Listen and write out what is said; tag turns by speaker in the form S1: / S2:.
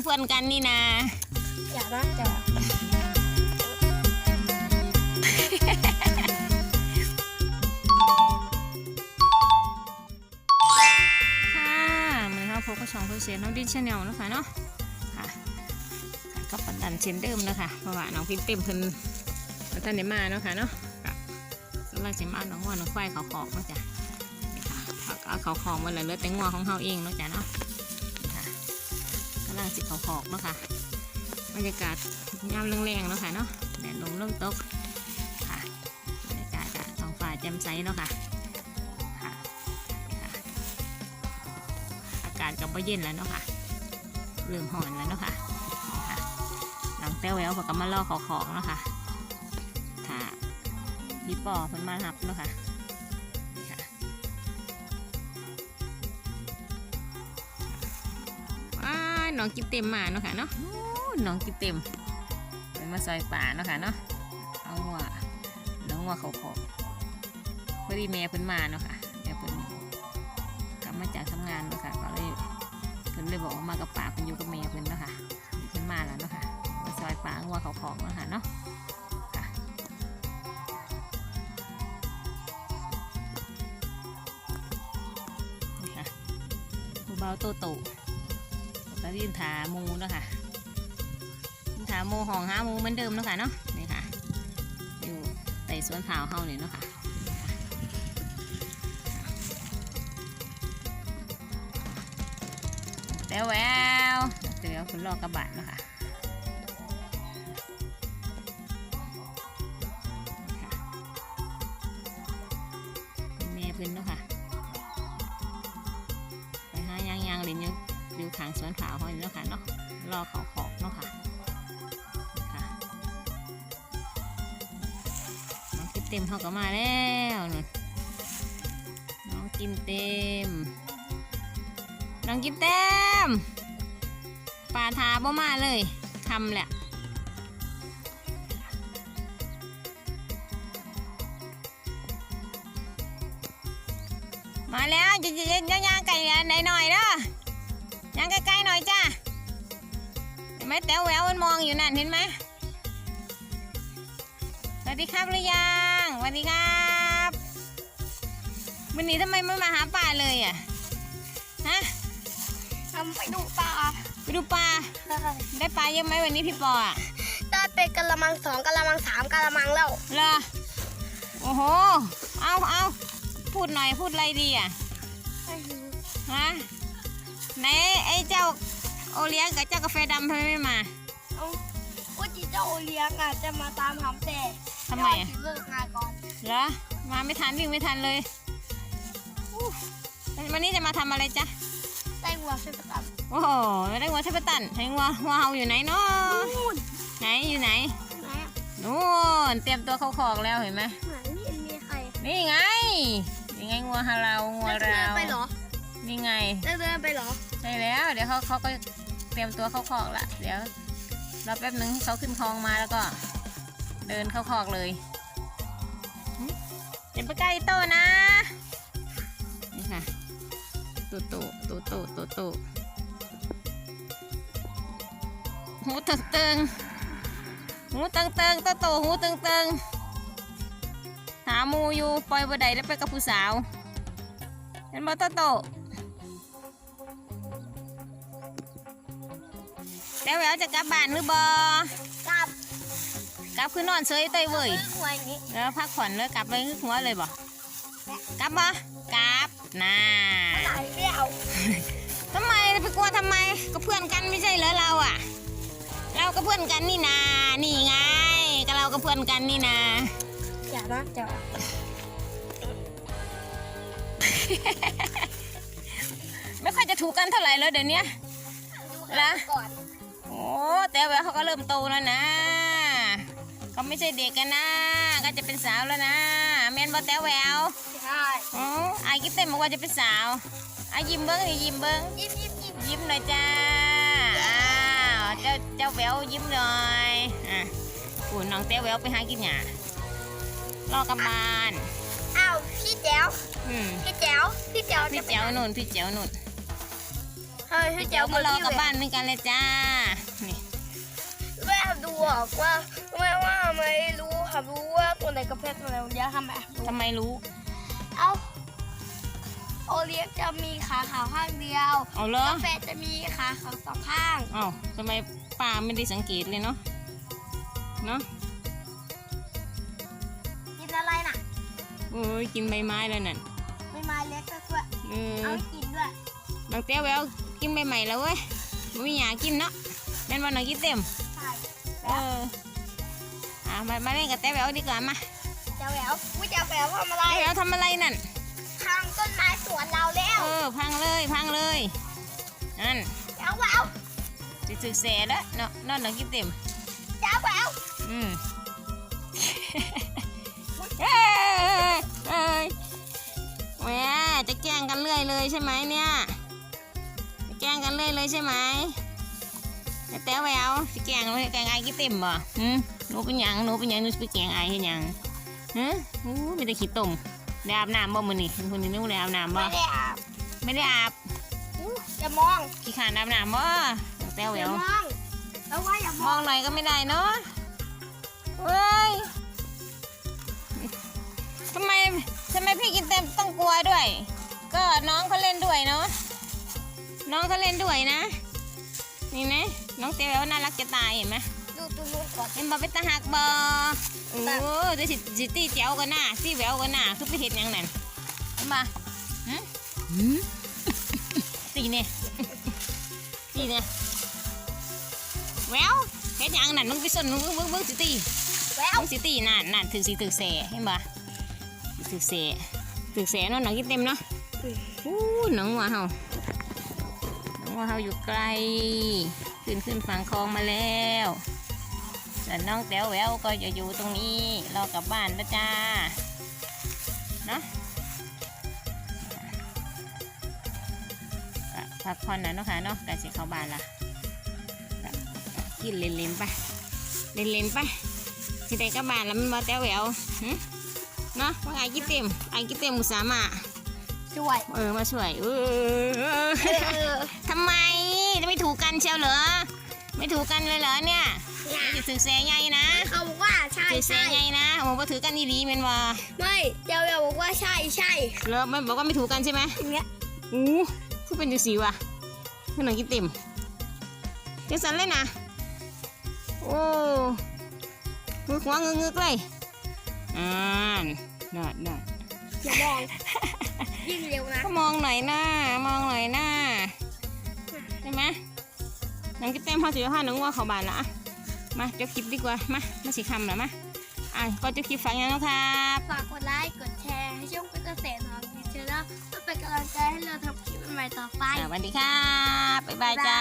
S1: ก็เพื่อนกันนี่นะ
S2: อย่านะอย่า
S1: ค่ะมือเขาพบกับช่องเพอร์เซียนน้องดินชาแนลนะคะเนาะค่ะค่ะก็ปัดดันเช่นเดิมนะคะเพราะว่าน้องพิมพ์เต็มเพิ่นมาท่านได้มาเนาะค่ะเนาะค่ะสำหรับสิมาเอาน้องวัวน้องควายเขาขอกเนาะจ้ะนี่ค่ะเขาก็เอาเขาขอกมาเลยเหลือแต่งัวของเขาเองเนาะจ้ะเนาะนี่ค่ะกำลั งสิเขาขอกเนาะค่ะบรรยากาศยามแรงๆเนาะค่ะเนาะแดดลมเริ่มตกค่ะบรรยากาศก็ท้องฟ้าแจ่มใสเนาะค่ะค่ะอากาศก็บ่เย็นแล้วเนาะค่ะเริ่มห่อนแล้วเนาะค่ะนี่ค่ะ หลังแต้วแววก็มาล่อขาของเนาะค่ะถ้าพี่ปอเพิ่นมารับเนาะค่ะ น้องกิบเต็มมาเนาะค่ะเนาะน้องกิบเต็มเป็นมาซอยป่าเนาะค่ะเนาะเอาหัวน้องหัวเขาของพอดีแม่เพิ่นมาเนาะค่ะแม่เพิ่นกลับมาจากทำงานเนาะค่ะก็เลยเพิ่นเลยบอกว่ามากับป่าเพิ่นอยู่กับเมียเพิ่นเนาะค่ะเพิ่นมาแล้วเนาะค่ะมาซอยป่างัวเขาของเนาะค่ะเนาะนี่ค่ะผู้เบาโตโต ก็ยืนถามูเนาะค่ะยืนถามูห้องหามูเหมือนเดิมเนาะค่ะเนาะนี่ค่ะอยู่ใต้สวนเผาวเฮาเนี่ยเนาะค่ะแต้วแววเดี๋ยวคุณรอกระบะเนาะค่ะค่ะแม่เพิ่นเนาะค่ะไปหายางยางๆเลยเนี่ย ดูขางสวนขาวเขาอยเนาะค่ะเนาะรอเขาขอกเนาะค่ะน้องกินเต็มเขาก็มาแล้วนน้องกินเต็ม น้องกินเต็มปลาทาบ่มาเลยทำแหละมาแล้วจะจะจะย่างไก่ไหนหน่อยเด้อ ไหมแต้วแววมันมองอยู่นั่นเห็นไหมสวัสดีครับหรือยังสวัสดีครับวันนี้ทำไมไม่มาหาป่าเลยอะฮะ
S2: ทำไปดูปลา
S1: ไปดูปลาได้ปลาเยอะไหมวันนี้พี่ปออะ
S2: ได้เป็นกะละมังสองกะละมังสามกะละมังแล้ว
S1: เหรอโอ้โหเอาเอาพูดหน่อยพูดอะไรดีอะฮะไหนไอ้เจ้า โอเลี้ยงกับเจ้ากาแฟดำทำไมไม่มา
S2: เอาว่าจีเจ้าโอเลี้ยงอะจะมาตามหำแต่
S1: ทำไมอะ
S2: เดี๋ยวเลิกงานก่อน
S1: เหรอ มาไม่ทันวิ่งไม่ทันเลยอู้วันนี้จะมาทำอะไรจ๊ะ
S2: ได้หัวเส้นประกับ
S1: โอ้โหได้งัวเชฟตันให้งัวงัวเฮาอยู่ไหนเนาะ
S2: นู่น
S1: ไหนอยู่ไหน
S2: ไหนอะ
S1: นู่นเตรียมตัวเข้าคอกแล้วเห็นไหม
S2: ไหนนี่มีใคร
S1: นี่ไงนี่ไงงัวฮาเรางัว
S2: จะ
S1: เรา
S2: เดินไปเหรอ
S1: นี่ไง
S2: จะเดินไปเหรอ
S1: ได้แล้ว เดี๋ยวเขาเขาก็ เตรียมตัวเข้าคอกละเดี๋ยวรอแป๊บนึงให้เขาขึ้นคลองมาแล้วก็ เดินเข้าคอกเลยเดี๋ยวไปใกล้โตนะนี่ค่ะโตโตโตโตโตโตหูตึงตึงหูตึงตึงโตโตหูตึงตึงหาหมูอยู่ปล่อยบัได้แล้วไปกับผู้สาวเห็นบ่โตโต แล้วแววจะกลับบ้านหรือบ่
S2: กลับ
S1: กลับคือนอนเฉยเตยเว้ย
S2: หัวอย่างนี้
S1: แล้วพักผ่อนเลยกลับเลยหัวเลยบ่กลับบ่กลับน่า
S2: ตายแล้ว
S1: ทำไมไปกลัวทำไมก็เพื่อนกันไม่ใช่เหรอเราอะ เราก็เพื่อนกันนี่นานี่ไงก็เราก็เพื่อนกันนี่นา
S2: อย่านะอย่า
S1: ไม่ค่อยจะถูกกันเท่าไหร่เลยเดี๋ยวนี้ละ
S2: ก่อน
S1: โอ้ แต่แววเขาก็เริ่มโตแล้วนะ ก็ไม่ใช่เด็กกันนะ ก็จะเป็นสาวแล้วนะแม่นบ่แต่แวว
S2: ใช่
S1: อ๋อไอ้กิ๊บเต็มบอกว่าจะเป็นสาวไอ้ยิ้มเบิ้งนี่ยิ้มเบิ้ง
S2: ยิ้มยิ้มยิ้ม
S1: ยิ้มหน่อยจ้าอ้าวเจ้าเจ้าแววยิ้มหน่อยอะกูน้องเต้วแววไปหากินหยารอกำบาน
S2: อ้าวพี่แจ๋ว
S1: อืม
S2: พี่แจ๋วพี่แจ๋ว
S1: พี่
S2: จะไป
S1: เจ๋วนุ่นพี่เจ๋วนุ่น
S2: เฮ้ย
S1: พี่
S2: พี่
S1: เจ๋
S2: เจ้าว
S1: ก็รอก
S2: ก
S1: ลับบ้านเหมือนกันเลยจ้า นี่
S2: แม่ดูออกว่าแม่ว่าไม่รู้ค่ะรู้ว่าตัวไหนกระเพาะตัวไหนมันเยอะค่ะแม่ดู
S1: ทำไมรู้
S2: เอาโอเลี้ยงจะมีขาขาวข้างเดียว
S1: เอาเหรอกา
S2: แฟจะมีขาขาวสองข้าง
S1: เอ้าทำไมป้าไม่ได้สังเกตเลยเนาะ เนาะ
S2: กินอะไรน่ะ
S1: โอ้ยกินใบไม้แล้วนั่น
S2: ไม่ไม้เล็กก็ด้วย
S1: เออ
S2: เอาให้กินด้วย
S1: น้องเต้วแวว กินใบใหม่แล้วเว้ยไม่มีหยากินเนาะแม่นว่าน้องกินเต็ม
S2: ใช่
S1: เอออะมามาเล่นกับเต้วแววดีกว่ามา
S2: เจ้าแหวววิเจ้าแหววทำอะไร
S1: เต้วแววทำอะไรนั่น
S2: ทางต้นไม้สวนเราแล้ว
S1: เออพังเลยพังเลยนั่น
S2: เจ้าแหวว
S1: จะสึกเสแล้วเนาะนอนน้องกินเต็ม
S2: เจ้าแหวว
S1: อืมเอ้ยเอ้ยแหมจะแกล้งกันเรื่อยเลยใช่ไหมเนี่ยจะแก ล้งกันเรื่อยเลยใช่ไหมแต่แต่แววจะแกล้งแกล้งไอ้กี่เต็มบ่หืมหนูเป็นหยังหนูเป็นหยังหนูไปแกล้งไอ้เห็นหยังฮะโอ้ไม่ได้ขี้ต้มได้อาบน้ำบ่มื้อนี้มื้อนี้หนูได้อาบน้ำบ่
S2: ไม่ได้อาบ
S1: ไม่ได้อาบ
S2: อย่ามอง
S1: ขี้ขานอาบน้ำบ่แต่แว
S2: อย่าวมองแล้วว่าอย่าม
S1: ม
S2: อ
S1: องงหน่อยก็ไม่ได้เนาะเว้ยทำไมทำไมพี่กินเต็มต้องกลัวด้วย ก็น้องเขาเล่นด้วยเนาะ น้องเขาเล่นด้วยนะ นี่นะ น้องเตวน่ารักจะตายเห็นไหม
S2: ดูตัวนู้นก่อน
S1: เห็นบอเป็นตาหักบอโอ้เดี๋ยวสิสิตีเจ้ากันหน้าตีแววกันหน้าคือไปเห็นยังนั่นเห็นปะหืมหืมตีเนี่ยตีเนี่ยแววเห็นยังนั่นมึงไปสนมึงมึงมึงสิตี
S2: แหวว
S1: มึงสิตีนั่นนั่นถึงสิถึงเสเห็นปะถึงเสถึงเสเนาะหนังกินเต็มเนาะอู้หนังวัวเฮา หนังเฮาอยู่ไกล ขึ้นขึ้นฝั่งคลองมาแล้วส่วนน้องแต๋วแหววก็จะอยู่ตรงนี้รอกลับบ้านนะจ้าเนาะพักผ่อนหนะเนาะค่ะเนาะกันสิเข้าบ้านละกินเล่นๆไปเล่นๆไปสิได้กลับบ้านแล้วมันมาแต๋วแหววเนาะว่าไงกินเต็มไอ้กินเต็มมุสามา
S2: ช่วย
S1: เออมาช่วยเออ
S2: เออ
S1: ทำไมไม่ถูกกันเชียวเหรอ ไม่ถูกกันเลยเหรอเนี่ยจะถือแสใหญ่นะ
S2: เขาบอกว่าใช่
S1: ถือแส
S2: ใช่
S1: ใหญ่นะโอ้โหถือกันดีๆเป็นว่า
S2: ไม่เจ้าแหววบอกว่าใช่ใช่
S1: แล้วไม่บอกว่าไม่ถูกกันใช่ไหม
S2: อย่างเงี้ย
S1: อู้คือเป็นจังสีวะคือหนังกินเต็มจังสันเลยนะโอ้มือขวางงึกๆเลยอ่านนอดนอด
S2: อย่ามอง ยิ่งเร็วนะ
S1: ก็มองหน่อยหน้ามองหน่อยหน้าใช่ไหมหนังกินเต็มพอสิบห้าหนังว่าเขาบานละอะมาจบคลิปดีกว่ามามาสิคำเหรอมาอะก็จบคลิปฟังยังนะครับ
S2: ฝากกดไลค์กดแชร์ให้ช่องเป็นเกษตรของดิฉันแล้วเพื่อเป็นกำลังใจให้เราทำคลิปใหม่ๆต่อไป
S1: สวัสดีครับบ๊ายบายจ้า